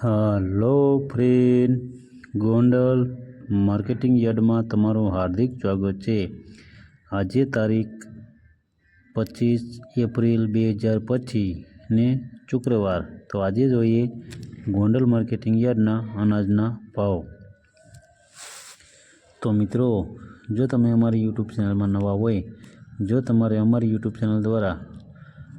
Hello friend Gondal marketing યાર્ડમાં તમારું હાર્દિક સ્વાગત છે. આજે તારીખ પચીસ એપ્રિલ બે હજાર પચીસને શુક્રવાર. તો આજે જોઈએ ગોંડલ માર્કેટિંગ યાર્ડના અનાજના ભાવ. તો મિત્રો, જો તમે અમારી યુટ્યુબ ચેનલમાં નવા હોય, જો તમારે અમારી યુટ્યુબ ચેનલ દ્વારા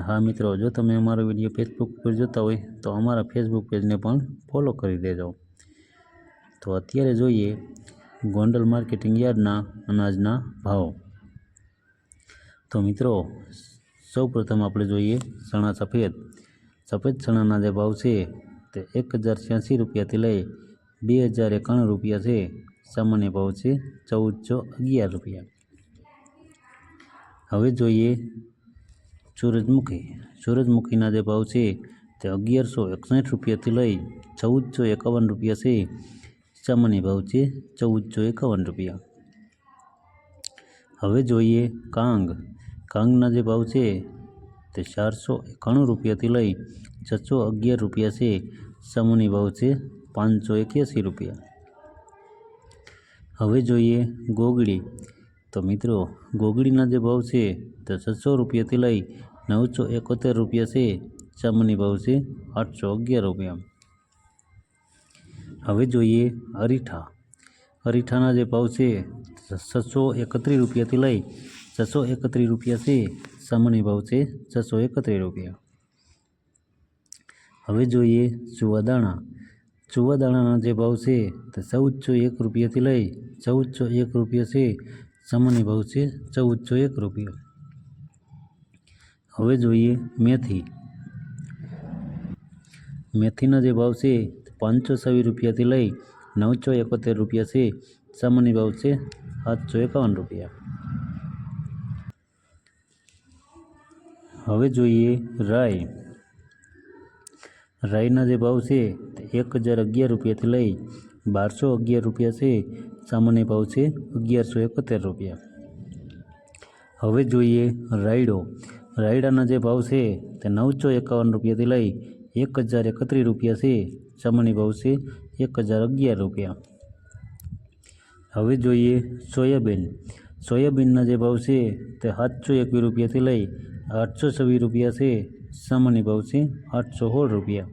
હા મિત્રો, જો તમે અમારો વીડિયો ફેસબુક પર જોતા હોય, તો અમારા ફેસબુક પેજને પણ ફોલો કરી દેજો. તો અત્યારે જોઈએ ગોંડલ માર્કેટિંગ યાર્ડના અનાજના ભાવ. તો મિત્રો સૌ પ્રથમ આપણે જોઈએ ચણા સફેદ. સફેદ ચણાના જે ભાવ છે તે એક હજાર છ્યાસી રૂપિયાથી લઈ બે હજાર એકાણું રૂપિયા છે. સામાન્ય ભાવ છે ચૌદસો અગિયાર રૂપિયા. હવે જોઈએ સૂરજમુખી. સૂરજમુખીના જે ભાવ છે તે અગિયારસો એકસઠ રૂપિયાથી લઈ ચૌદસો એકાવન રૂપિયા છે. સામાન્ય ભાવ છે ચૌદસો એકાવન રૂપિયા. હવે જોઈએ કાંગ. કાંગના જે ભાવ છે તે ચારસો એકાણું રૂપિયાથી લઈ છસો અગિયાર રૂપિયા છે. સામાન્ય ભાવ છે પાંચસો એક્યાસી રૂપિયા. હવે જોઈએ ગોગડી. તો મિત્રો, ગોગડીના જે ભાવ છે તે છસો રૂપિયાથી લઈ નવસો એકોતેર રૂપિયા છે ચમની ભાવ છે આઠસો અગિયાર રૂપિયા હવે જોઈએ અરીઠા અરીઠાના જે ભાવ છે છસો એકત્રીસ રૂપિયાથી લઈ છસો એકત્રીસ રૂપિયા છે સામાન્ય ભાવ છે છસો એકત્રીસ રૂપિયા હવે જોઈએ ચુવાદાણા ચુવાદાણાના જે ભાવ છે તે ચૌદસો એક રૂપિયાથી લઈ ચૌદસો એક રૂપિયા છે સામાન્ય ભાવ છે ચૌદસો એક રૂપિયા હવે જોઈએ મેથી. મેથીના જે ભાવ છે પાંચસો રૂપિયાથી લઈ નવસો એકોતેર રૂપિયા છે. સામાન્ય ભાવ છે સાતસો એકાવન રૂપિયા. હવે જોઈએ રાઈ. રાઈના જે ભાવ છે એક હજાર અગિયાર રૂપિયાથી લઈ બારસો અગિયાર રૂપિયા છે. સામાન્ય ભાવ છે અગિયારસો એકોતેર રૂપિયા. હવે જોઈએ રાયડો. રાયડાના જે ભાવ છે તે નવસો એકાવન રૂપિયાથી લઈ એક હજાર એકત્રીસ રૂપિયા છે. ચમની ભાવ છે એક હજાર અગિયાર રૂપિયા. હવે જોઈએ સોયાબીન. સોયાબીનના જે ભાવ છે તે સાતસો એકવીસ રૂપિયાથી લઈ આઠસો છવ્વીસ રૂપિયા છે. સામાન્ય ભાવ છે આઠસો સોળ રૂપિયા.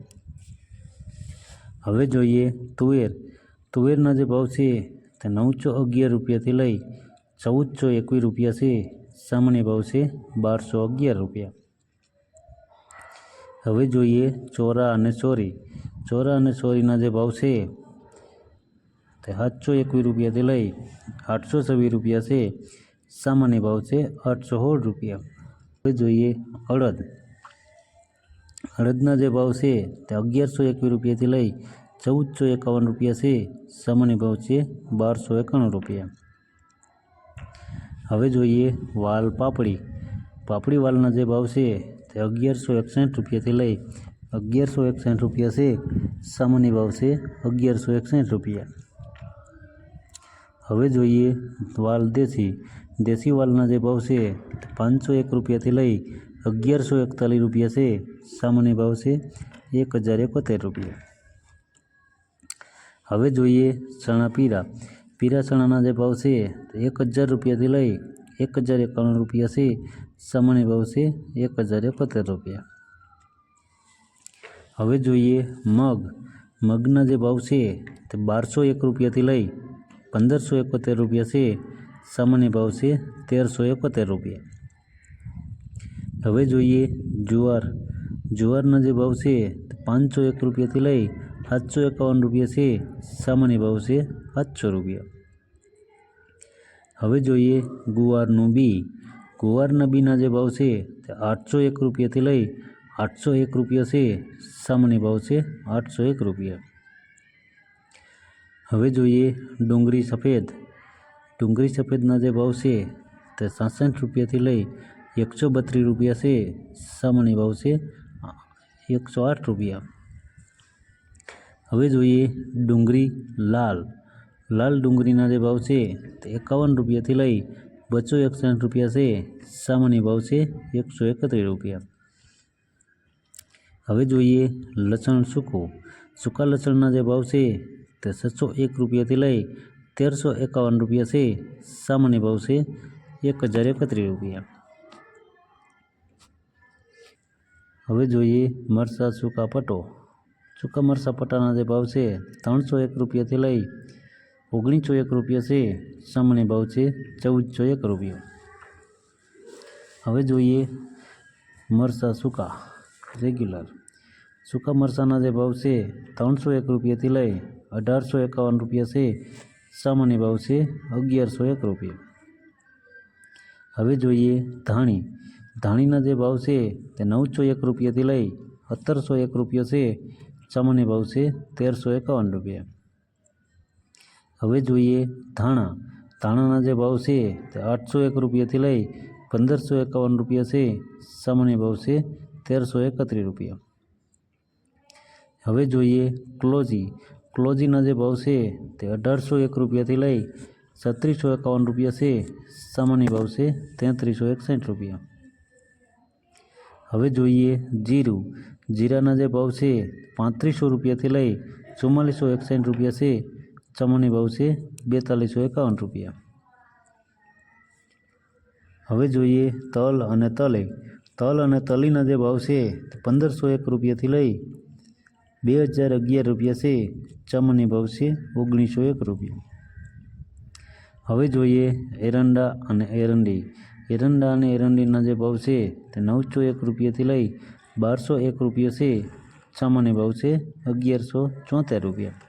હવે જોઈએ તુવેર. તુવેરના જે ભાવ છે તે નવસો અગિયાર રૂપિયાથી લઈ ચૌદસો એકવીસ રૂપિયા છે. સામાન્ય ભાવ છે બારસો અગિયાર રૂપિયા. હવે જોઈએ ચોરા અને ચોરી ચોરા અને ચોરીના જે ભાવ છે તે સાતસો એકવીસ રૂપિયાથી લઈ આઠસો છવ્વીસ રૂપિયા છે. સામાન્ય ભાવ છે આઠસો સોળ રૂપિયા. હવે જોઈએ અડદ. અડદના જે ભાવ છે તે અગિયારસો એકવીસ રૂપિયાથી લઈ ચૌદસો એકાવન રૂપિયા છે. સામાન્ય ભાવ છે બારસો એકાણું રૂપિયા. હવે જોઈએ વાલ પાપડી. પાપડી વાલના જે ભાવ છે તે અગિયારસો એકસઠ રૂપિયાથી લઈ અગિયારસો એકસઠ રૂપિયા છે. સામાન્ય ભાવ છે અગિયારસો એકસઠ રૂપિયા. હવે જોઈએ વાલ દેશી. દેશી વાલના જે ભાવ છે તે પાંચસો એક રૂપિયાથી લઈ અગિયારસો એકતાલીસ રૂપિયા છે. સામાન્ય ભાવ છે એક હજાર એકોતેર રૂપિયા. હવે જોઈએ ચણા પીરા. પીરા ચણાના જે ભાવ છે તે એક હજાર રૂપિયાથી લઈ એક હજાર એકાણું રૂપિયા છે. સામાન્ય ભાવ છે એક હજાર એકોતેર રૂપિયા. હવે જોઈએ મગ. મગના જે ભાવ છે તે બારસો એક રૂપિયાથી લઈ પંદરસો એકોતેર રૂપિયા છે. સામાન્ય ભાવ છે તેરસો એકોતેર રૂપિયા. હવે જોઈએ જુવાર. જુવારના જે ભાવ છે તે પાંચસો એક રૂપિયાથી લઈ સાતસો એકાવન રૂપિયા છે. સામાન્ય ભાવ છે સાતસો રૂપિયા. હવે જોઈએ ગુવારનું બી. ગુવારના બીના જે ભાવ છે તે આઠસો એક રૂપિયાથી લઈ આઠસો એક રૂપિયા છે. સામાન્ય ભાવ છે આઠસો એક રૂપિયા. હવે જોઈએ ડુંગળી સફેદ. ડુંગળી સફેદના જે ભાવ છે તે સાસઠ રૂપિયાથી લઈ એકસો બત્રીસ રૂપિયા છે. સામાન્ય ભાવ છે એકસો આઠ રૂપિયા. હવે જોઈએ ડુંગળી લાલ. લાલ ડુંગળીના જે ભાવ છે તે એકાવન રૂપિયાથી લઈ બસો એકસઠ રૂપિયા છે સામાન્ય ભાવ છે એકસો એકત્રીસ રૂપિયા હવે જોઈએ લસણ સૂકું સૂકા લસણના જે ભાવ છે તે છસો એક રૂપિયાથી લઈ તેરસો એકાવન રૂપિયા છે સામાન્ય ભાવ છે એક હજાર એકત્રીસ રૂપિયા હવે જોઈએ મરચાં સૂકા પટો સૂકા મરચાં પટાના જે ભાવ છે ત્રણસો એક રૂપિયાથી લઈ ઓગણીસો એક રૂપિયો છે, સામાન્ય ભાવ છે ચૌદસો એક રૂપિયો. હવે જોઈએ મરસા સૂકા, રેગ્યુલર. સૂકા મરસાના જે ભાવ છે, ત્રણસો એક રૂપિયાથી લઈ અઢારસો એકાવન રૂપિયા છે, સામાન્ય ભાવ છે અગિયારસો એક રૂપિયા. હવે જોઈએ ધાણી. ધાણીના જે ભાવ છે, તે નવસો એક રૂપિયાથી લઈ સત્તરસો એક રૂપિયા છે, સામાન્ય ભાવ છે તેરસો એકાવન રૂપિયા. હવે જોઈએ ધાણા. ધાણાના જે ભાવ છે તે આઠસો એક રૂપિયાથી લઈ પંદરસો એકાવન રૂપિયા છે. સામાન્ય ભાવ છે તેરસો એકત્રીસ રૂપિયા. હવે જોઈએ ક્લોજી. ક્લોજીના જે ભાવ છે તે અઢારસો એક રૂપિયાથી લઈ છત્રીસો એકાવન રૂપિયા છે. સામાન્ય ભાવ છે તેત્રીસો એકસઠ રૂપિયા. હવે જોઈએ જીરું. જીરાના જે ભાવ છે પાંત્રીસો રૂપિયાથી લઈ ચુમ્માલીસો એકસઠ રૂપિયા છે. સામાન્ય ભાવ છે, બેતાલીસો એકાવન રૂપિયા. હવે જોઈએ તલ અને તલે. તલ અને તલીના જે ભાવ છે પંદરસો એક રૂપિયાથી લઈ બે હજાર અગિયાર રૂપિયા છે, ચમની ભાવ છે ઓગણીસો એક રૂપિયા. હવે જોઈએ એરંડા અને એરંડી. એરંડા અને એરંડીના જે ભાવ છે, તે નવસો એક રૂપિયાથી લઈ બારસો એક રૂપિયા છે સામાન્ય ભાવ છે અગિયારસો ચોતેર રૂપિયા.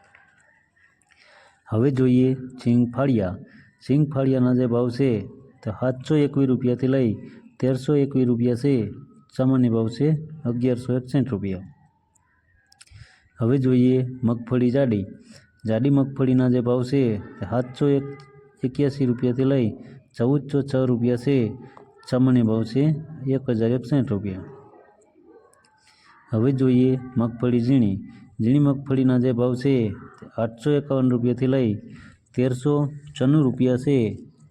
હવે જોઈએ સિંગ ફાળિયા. સિંગ ફાળિયાના જે ભાવ છે તે સાતસો એકવીસ રૂપિયાથી લઈ તેરસો એકવીસ રૂપિયા છે. સામાન્ય ભાવ છે અગિયારસો એકસઠ રૂપિયા. હવે જોઈએ મગફળી જાડી. જાડી મગફળીના જે ભાવ છે તે સાતસો એક, એક્યાસી રૂપિયાથી લઈ ચૌદસો છ રૂપિયા છે. સામાન્ય ભાવ છે એક હજાર એકસઠ રૂપિયા. હવે જોઈએ મગફળી ઝીણી. ઝીણી મગફળીના જે ભાવ છે આઠસો એકાવન રૂપિયાથી લઈ તેરસો છન્નું રૂપિયા છે.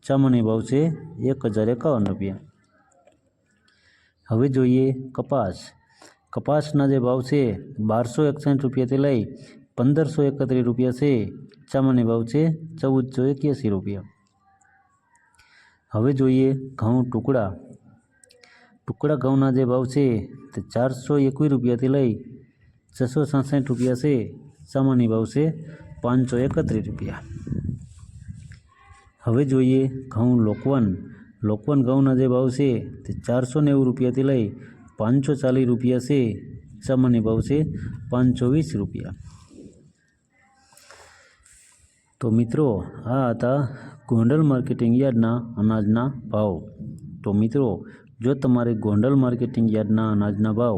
સામાન્ય ભાવ છે એક હજાર એકાવન રૂપિયા. હવે જોઈએ કપાસ. કપાસના જે ભાવ છે બારસો એકસઠ રૂપિયાથી લઈ પંદરસો એકત્રીસ રૂપિયા છે. સામાન્ય ભાવ છે ચૌદસો એક્યાસી રૂપિયા. હવે જોઈએ ઘઉં ટુકડા. ટુકડા ઘઉંના જે ભાવ છે તે ચારસો એકવીસ રૂપિયાથી લઈ છસો સાસઠ રૂપિયા છે, સામાન્ય ભાવ છે પાંચસો એકત્રીસ રૂપિયા. હવે જોઈએ ઘઉં લોકવન. લોકવન ઘઉંના જે ભાવ છે તે ચારસો નેવું રૂપિયાથી લઈ પાંચસો ચાલીસ રૂપિયા છે, સામાન્ય ભાવ છે પાંચસો વીસ રૂપિયા. તો મિત્રો, આ હતા ગોંડલ માર્કેટિંગ યાર્ડના અનાજના ભાવ. તો મિત્રો, જો તમારે ગોંડલ માર્કેટિંગ યાર્ડના અનાજના ભાવ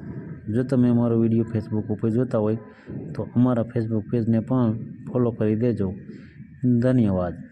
જો તમે અમારો વીડિયો ફેસબુક ઉપર જોતા હોય તો અમારા ફેસબુક પેજને પણ ફોલો કરી દેજો. ધન્યવાદ.